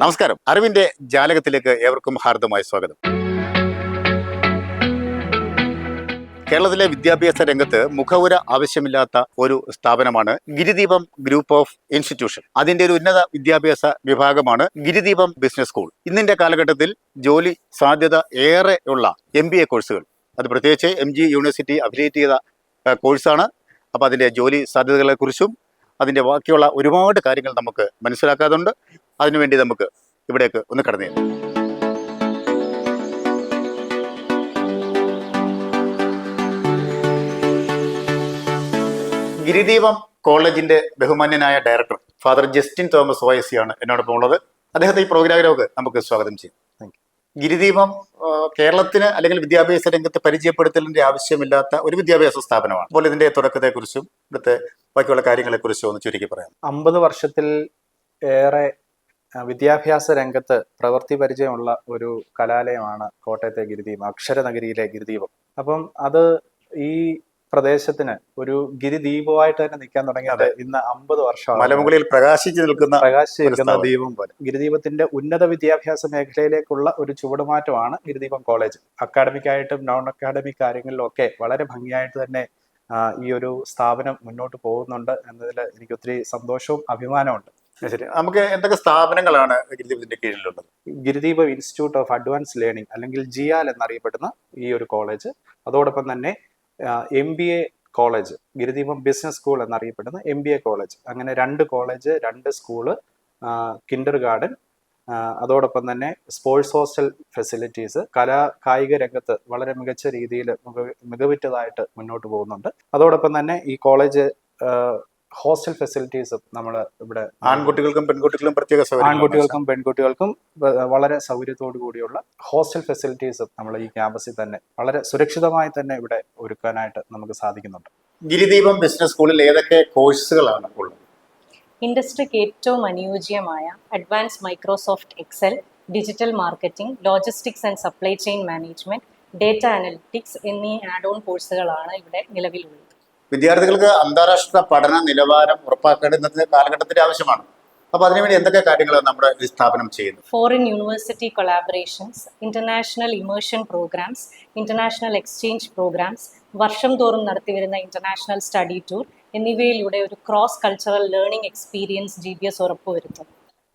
നമസ്കാരം. അറിവിന്റെ ജാലകത്തിലേക്ക് ഏവർക്കും ഹാർദമായ സ്വാഗതം. കേരളത്തിലെ വിദ്യാഭ്യാസ രംഗത്ത് മുഖവുര ആവശ്യമില്ലാത്ത ഒരു സ്ഥാപനമാണ് ഗിരിദീപം ഗ്രൂപ്പ് ഓഫ് ഇൻസ്റ്റിറ്റ്യൂഷൻ. അതിന്റെ ഒരു ഉന്നത വിദ്യാഭ്യാസ വിഭാഗമാണ് ഗിരിദീപം ബിസിനസ് സ്കൂൾ. ഇന്നിന്റെ കാലഘട്ടത്തിൽ ജോലി സാധ്യത ഏറെ ഉള്ള എ കോഴ്സുകൾ. അത് പ്രത്യേകിച്ച് എം ജി യൂണിവേഴ്സിറ്റി അഫിലിയേറ്റ് ചെയ്ത കോഴ്സാണ്. അപ്പോൾ അതിന്റെ ജോലി സാധ്യതകളെക്കുറിച്ചും അതിന്റെ ബാക്കിയുള്ള ഒരുപാട് കാര്യങ്ങൾ നമുക്ക് മനസ്സിലാക്കാതുണ്ട്. അതിനുവേണ്ടി നമുക്ക് ഇവിടേക്ക് ഒന്ന് കടന്നു ചെല്ലാം. ഗിരിദീപം കോളേജിന്റെ ബഹുമാന്യനായ ഡയറക്ടർ ഫാദർ ജസ്റ്റിൻ തോമസ് വയസ്സി ആണ് എന്നോടൊപ്പം ഉള്ളത്. അദ്ദേഹത്തെ ഈ പ്രോഗ്രാമിലേക്ക് നമുക്ക് സ്വാഗതം ചെയ്യും. ഗിരിദീപം കേരളത്തിന് അല്ലെങ്കിൽ വിദ്യാഭ്യാസ രംഗത്ത് പരിചയപ്പെടുത്തലിന്റെ ആവശ്യമില്ലാത്ത ഒരു വിദ്യാഭ്യാസ സ്ഥാപനമാണ്. അപ്പോൾ ഇതിന്റെ തുടക്കത്തെക്കുറിച്ചും ഇവിടുത്തെ ബാക്കിയുള്ള കാര്യങ്ങളെക്കുറിച്ചും ഒന്ന് ചുരുക്കി പറയാം. അമ്പത് വർഷത്തിൽ ഏറെ വിദ്യാഭ്യാസ രംഗത്ത് പ്രവൃത്തി പരിചയമുള്ള ഒരു കലാലയമാണ് കോട്ടയത്തെ ഗിരിദീപം അക്ഷരനഗരിയിലെ ഗിരിദീപം. അപ്പം അത് ഈ പ്രദേശത്തിന് ഒരു ഗിരിദീപമായിട്ട് തന്നെ നിൽക്കാൻ തുടങ്ങിയത് ഇന്ന് അമ്പത് വർഷമാണ്. മലമുകളിൽ പ്രകാശിച്ചു നിൽക്കുന്ന പ്രകാശിച്ചിരിക്കുന്ന ഒരു ദീപം പോലെ. ഗിരിദീപത്തിന്റെ ഉന്നത വിദ്യാഭ്യാസ മേഖലയിലേക്കുള്ള ഒരു ചുവടുമാറ്റമാണ് ഗിരിദീപം കോളേജ്. അക്കാഡമിക്കായിട്ടും നോൺ അക്കാഡമിക് കാര്യങ്ങളിലൊക്കെ വളരെ ഭംഗിയായിട്ട് തന്നെ ഈ ഒരു സ്ഥാപനം മുന്നോട്ട് പോകുന്നുണ്ട് എന്നതിൽ എനിക്ക് ഒത്തിരി സന്തോഷവും അഭിമാനമുണ്ട് ശരി. നമുക്ക് എന്തൊക്കെ സ്ഥാപനങ്ങളാണ് ഗിരിദീപത്തിന്റെ കീഴിലുള്ളത്? Girideepam institute of advance learning അല്ലെങ്കിൽ ജിയാൽ എന്നറിയപ്പെടുന്ന ഈ ഒരു കോളേജ്. അതോടൊപ്പം തന്നെ M B A college Girideepam business school എന്നറിയപ്പെടുന്ന എം ബി എ കോളേജ്. അങ്ങനെ രണ്ട് കോളേജ് രണ്ട് സ്കൂൾ കിൻഡർ ഗാർഡൻ അതോടൊപ്പം തന്നെ സ്പോർട്സ് ഹോസ്റ്റൽ ഫെസിലിറ്റീസ് കലാ കായിക രംഗത്ത് വളരെ മികച്ച രീതിയിൽ മികവുറ്റതായിട്ട് മുന്നോട്ട് പോകുന്നുണ്ട്. അതോടൊപ്പം തന്നെ ഈ കോളേജ് ഹോസ്റ്റൽ ഫെസിലിറ്റീസും നമ്മൾ ഇവിടെ ആൺകുട്ടികൾക്കും പെൺകുട്ടികൾക്കും പ്രത്യേക സൗകര്യങ്ങൾ ആൺകുട്ടികൾക്കും പെൺകുട്ടികൾക്കും വളരെ സൗകര്യത്തോടു കൂടിയുള്ള ഹോസ്റ്റൽ ഫെസിലിറ്റീസും നമ്മൾ ഈ ക്യാമ്പസിൽ തന്നെ വളരെ സുരക്ഷിതമായി തന്നെ ഇവിടെ ഒരുക്കാനായിട്ട് നമുക്ക് സാധിക്കുന്നുണ്ട്. ഗിരിദീപം ബിസിനസ് സ്കൂളിൽ ഏതൊക്കെ കോഴ്സുകളാണ് ഉള്ളത്? ഇൻഡസ്ട്രിക്ക് ഏറ്റവും അനുയോജ്യമായ advance Microsoft Excel digital marketing logistics and supply chain management data analytics എന്നീ ആഡ് ഓൺ കോഴ്സുകളാണ് ഇവിടെ നിലവിലുള്ളത്. വിദ്യാർത്ഥികൾക്ക് അന്താരാഷ്ട്ര പഠന നിലവാരം ഉറപ്പാക്കേണ്ടത് കാലഘട്ടത്തിന്റെ ആവശ്യമാണ്. അപ്പൊ അതിനുവേണ്ടി എന്തൊക്കെ കാര്യങ്ങളാണ് നമ്മുടെ ഈ സ്ഥാപനം ചെയ്യുന്നത്? Foreign university collaborations international immersion programmes international exchange programmes വർഷം തോറും നടത്തിവരുന്ന ഇന്റർനാഷണൽ സ്റ്റഡി ടൂർ എന്നിവയിലൂടെ ഒരു cross cultural learning experience G B S ഉറപ്പുവരുത്തും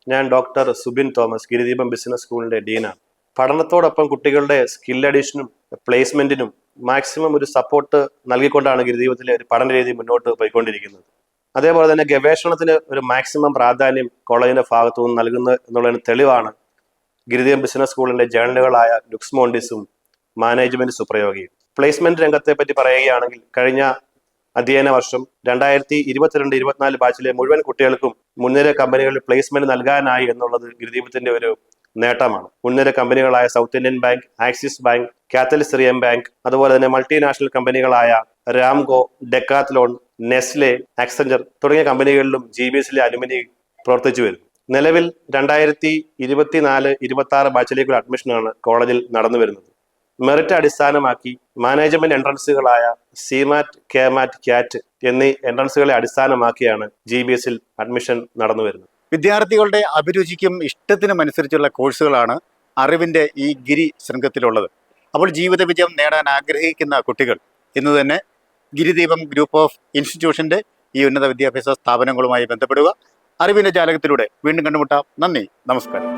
ഞാൻ doctor Subin Thomas Giridheepam business സ്കൂളിന്റെ ഡീനാണ്. പഠനത്തോടൊപ്പം കുട്ടികളുടെ സ്കിൽ അഡീഷനും പ്ലേസ്മെന്റിനും മാക്സിമം ഒരു സപ്പോർട്ട് നൽകിക്കൊണ്ടാണ് ഗിരിദീപത്തിലെ ഒരു പഠന രീതി മുന്നോട്ട് പോയിക്കൊണ്ടിരിക്കുന്നത്. അതേപോലെ തന്നെ ഗവേഷണത്തിന് ഒരു മാക്സിമം പ്രാധാന്യം കോളേജിന്റെ ഭാഗത്തു നിന്ന് നൽകുന്നത് എന്നുള്ളതിന് തെളിവാണ് ഗിരിദീപം ബിസിനസ് സ്കൂളിന്റെ ജേണലുകളായ ലുക്സ് മോണ്ടിസും മാനേജ്മെന്റ് സുപ്രയോഗിയും. പ്ലേസ്മെന്റ് രംഗത്തെ പറ്റി പറയുകയാണെങ്കിൽ കഴിഞ്ഞ അധ്യയന വർഷം രണ്ടായിരത്തി ഇരുപത്തിരണ്ട് ഇരുപത്തിനാല് ബാച്ചിലെ മുഴുവൻ കുട്ടികൾക്കും മുൻനിര കമ്പനികളിൽ പ്ലേസ്മെന്റ് നൽകാനായി എന്നുള്ളത് ഗിരിദീപത്തിന്റെ ഒരു നേട്ടമാണ്. മുൻനിര കമ്പനികളായ South Indian Bank Axis Bank Catholic Syrian Bank അതുപോലെ തന്നെ മൾട്ടിനാഷണൽ കമ്പനികളായ രാംകോ ഡെക്കാത്ലോൺ നെസ്ലെ ആക്സഞ്ചർ തുടങ്ങിയ കമ്പനികളിലും ജി ബി എസിലെ അലുമിനി പ്രവർത്തിച്ചു വരുന്നു. നിലവിൽ രണ്ടായിരത്തി ഇരുപത്തിനാല് ഇരുപത്തി ആറ് ബാച്ചിലേക്കുള്ള അഡ്മിഷനാണ് കോളേജിൽ നടന്നു വരുന്നത്. മെറിറ്റ് അടിസ്ഥാനമാക്കി മാനേജ്മെന്റ് എൻട്രൻസുകളായ സിമാറ്റ് കെമാറ്റ് ക്യാറ്റ് എന്നീ എൻട്രൻസുകളെ അടിസ്ഥാനമാക്കിയാണ് ജി ബി എസിൽ അഡ്മിഷൻ നടന്നു വരുന്നത്. വിദ്യാർത്ഥികളുടെ അഭിരുചിക്കും ഇഷ്ടത്തിനും അനുസരിച്ചുള്ള കോഴ്സുകളാണ് അറിവിന്റെ ഈ ഗിരി ശൃംഖത്തിലുള്ളത് അപ്പോൾ ജീവിത വിജയം നേടാൻ ആഗ്രഹിക്കുന്ന കുട്ടികൾ ഇന്ന് തന്നെ ഗിരിദീപം ഗ്രൂപ്പ് ഓഫ് ഇൻസ്റ്റിറ്റ്യൂഷന്റെ ഈ ഉന്നത വിദ്യാഭ്യാസ സ്ഥാപനങ്ങളുമായി ബന്ധപ്പെടുക. അറിവിന്റെ ജാലകത്തിലൂടെ വീണ്ടും കണ്ടുമുട്ടാം. നന്ദി നമസ്കാരം.